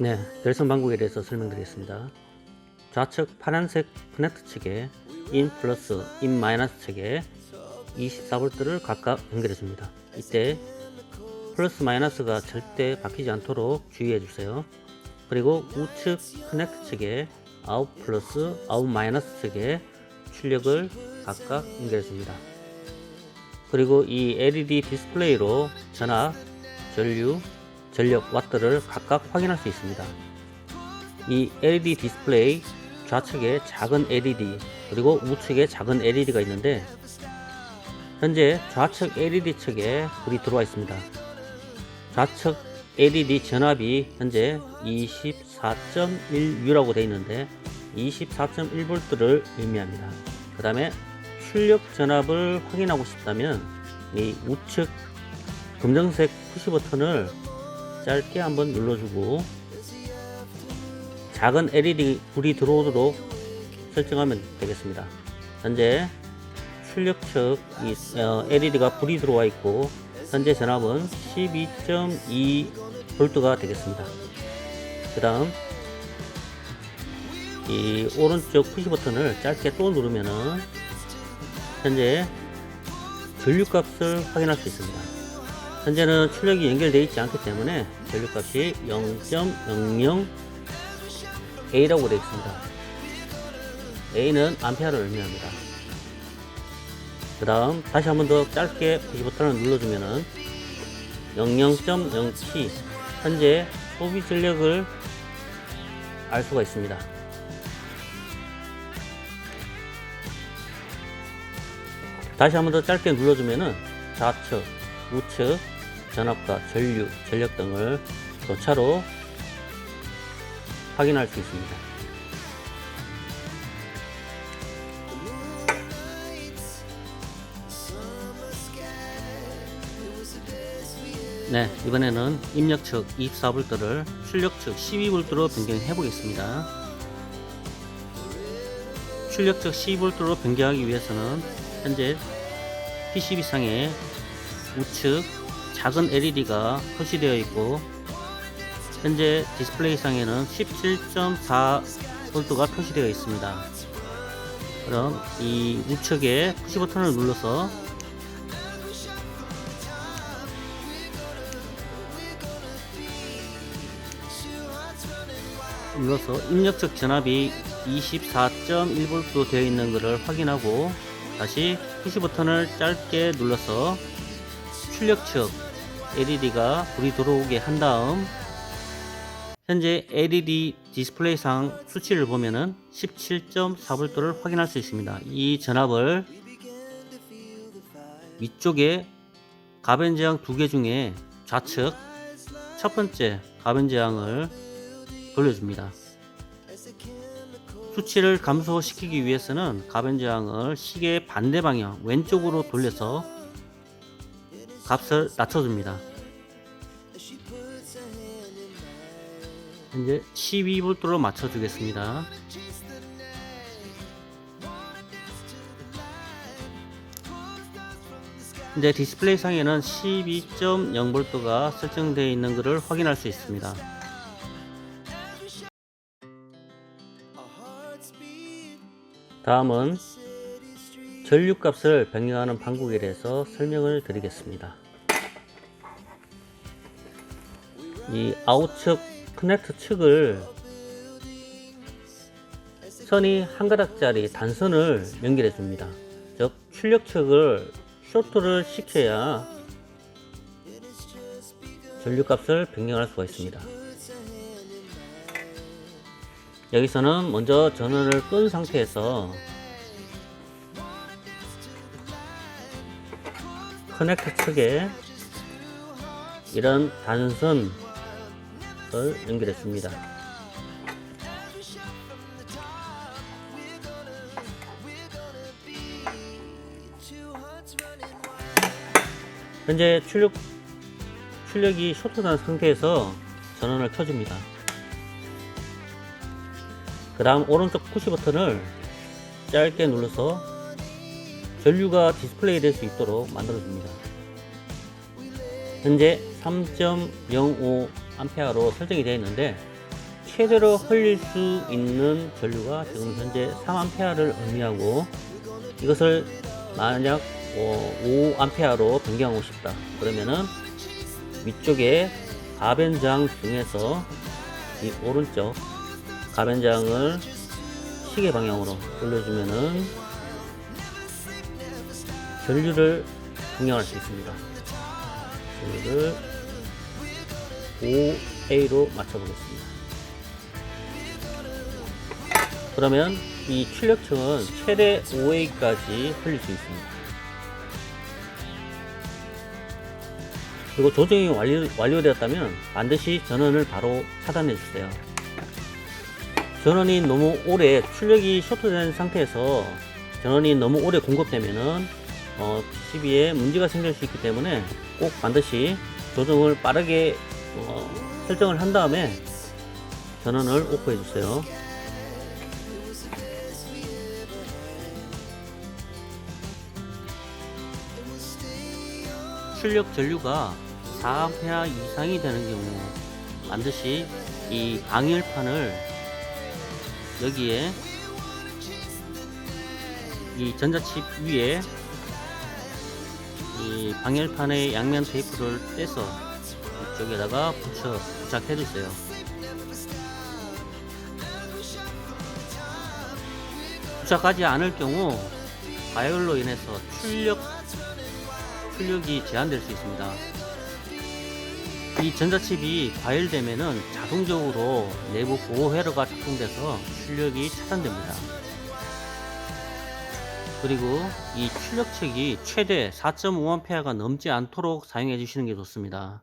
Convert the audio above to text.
네, 결선 방법에 대해서 설명드리겠습니다. 좌측 파란색 커넥트 측에 인 플러스, 인 마이너스 측에 24V를 각각 연결해 줍니다. 이때 플러스 마이너스가 절대 바뀌지 않도록 주의해 주세요. 그리고 우측 커넥트 측에 아웃 플러스, 아웃 마이너스 측에 출력을 각각 연결해 줍니다. 그리고 이 LED 디스플레이로 전압, 전류, 전력 와트를 각각 확인할 수 있습니다. 이 LED 디스플레이 좌측에 작은 LED 그리고 우측에 작은 LED가 있는데 현재 좌측 LED 측에 불이 들어와 있습니다. 좌측 LED 전압이 현재 24.1U라고 되어 있는데 24.1V를 의미합니다. 그 다음에 출력 전압을 확인하고 싶다면 이 우측 검정색 푸시 버튼을 짧게 한번 눌러주고 작은 LED 불이 들어오도록 설정하면 되겠습니다. 현재 출력 측 이, 어, LED가 불이 들어와 있고 현재 전압은 12.2V가 되겠습니다. 그 다음 이 오른쪽 푸시 버튼을 짧게 또 누르면은 현재 전류값을 확인할 수 있습니다. 현재는 출력이 연결되어 있지 않기 때문에 전류값이 0.00A라고 되어 있습니다. A는 암페어를 의미합니다. 그 다음 다시 한 번 더 짧게 푸시 버튼을 눌러주면은 00.0T 현재 소비 전력을 알 수가 있습니다. 다시 한 번 더 짧게 눌러주면은 좌측, 우측, 전압과 전류, 전력 등을 교차로 확인할 수 있습니다. 네, 이번에는 입력 측 24V를 출력 측 12V로 변경해 보겠습니다. 출력 측 12V로 변경하기 위해서는 현재 PCB상에 우측 작은 LED가 표시되어 있고 현재 디스플레이상에는 17.4V가 표시되어 있습니다. 그럼 이 우측에 푸시 버튼을 눌러서 눌러서 입력적 전압이 24.1V 되어 있는 것을 확인하고 다시 푸시 버튼을 짧게 눌러서 출력 측 LED가 불이 들어오게 한 다음 현재 LED 디스플레이상 수치를 보면은 17.4V를 확인할 수 있습니다. 이 전압을 위쪽에 가변 제한 두개 중에 좌측 첫 번째 가변 제한을 돌려줍니다. 수치를 감소시키기 위해서는 가변 저항을 시계의 반대 방향 왼쪽으로 돌려서 값을 낮춰줍니다. 현재 12V로 맞춰주겠습니다. 이제 디스플레이 상에는 12.0V가 설정되어 있는 것을 확인할 수 있습니다. 다음은 전류값을 변경하는 방법에 대해서 설명을 드리겠습니다. 이 아웃측 커넥터 측을 선이 한 가닥짜리 단선을 연결해 줍니다. 즉 출력 측을 쇼트를 시켜야 전류값을 변경할 수가 있습니다. 여기서는 먼저 전원을 끈 상태에서 커넥터 측에 이런 단선을 연결했습니다. 현재 출력 출력이 쇼트된 상태에서 전원을 켜줍니다. 그 다음 오른쪽 푸시 버튼을 짧게 눌러서 전류가 디스플레이 될 수 있도록 만들어 줍니다. 현재 3.05A로 설정이 되어 있는데 최대로 흘릴 수 있는 전류가 지금 현재 3A를 의미하고 이것을 만약 어, 5A로 변경하고 싶다 그러면은 위쪽에 가변장 중에서 이 오른쪽 가변장을 시계 방향으로 돌려주면은 전류를 변경할 수 있습니다. 전류를 5A로 맞춰보겠습니다. 그러면 이 출력층은 최대 5A까지 흘릴 수 있습니다. 그리고 조정이 완료, 완료되었다면 반드시 전원을 바로 차단해 주세요. 전원이 너무 오래 출력이 쇼트된 상태에서 전원이 너무 오래 공급되면은 어, PCB에 문제가 생길 수 있기 때문에 꼭 반드시 조정을 빠르게 어, 설정을 한 다음에 전원을 오프해 주세요. 출력 전류가 4A 이상이 되는 경우 반드시 이 방열판을 여기에 이 전자칩 위에 이 방열판의 양면 테이프를 떼서 이쪽에다가 붙여 부착해 주세요. 부착하지 않을 경우 과열로 인해서 출력 출력이 제한될 수 있습니다. 이 전자칩이 과열되면은 자동적으로 내부 보호 회로가 작동돼서 출력이 차단됩니다. 그리고 이 출력책이 최대 4.5A가 넘지 않도록 사용해 주시는 게 좋습니다.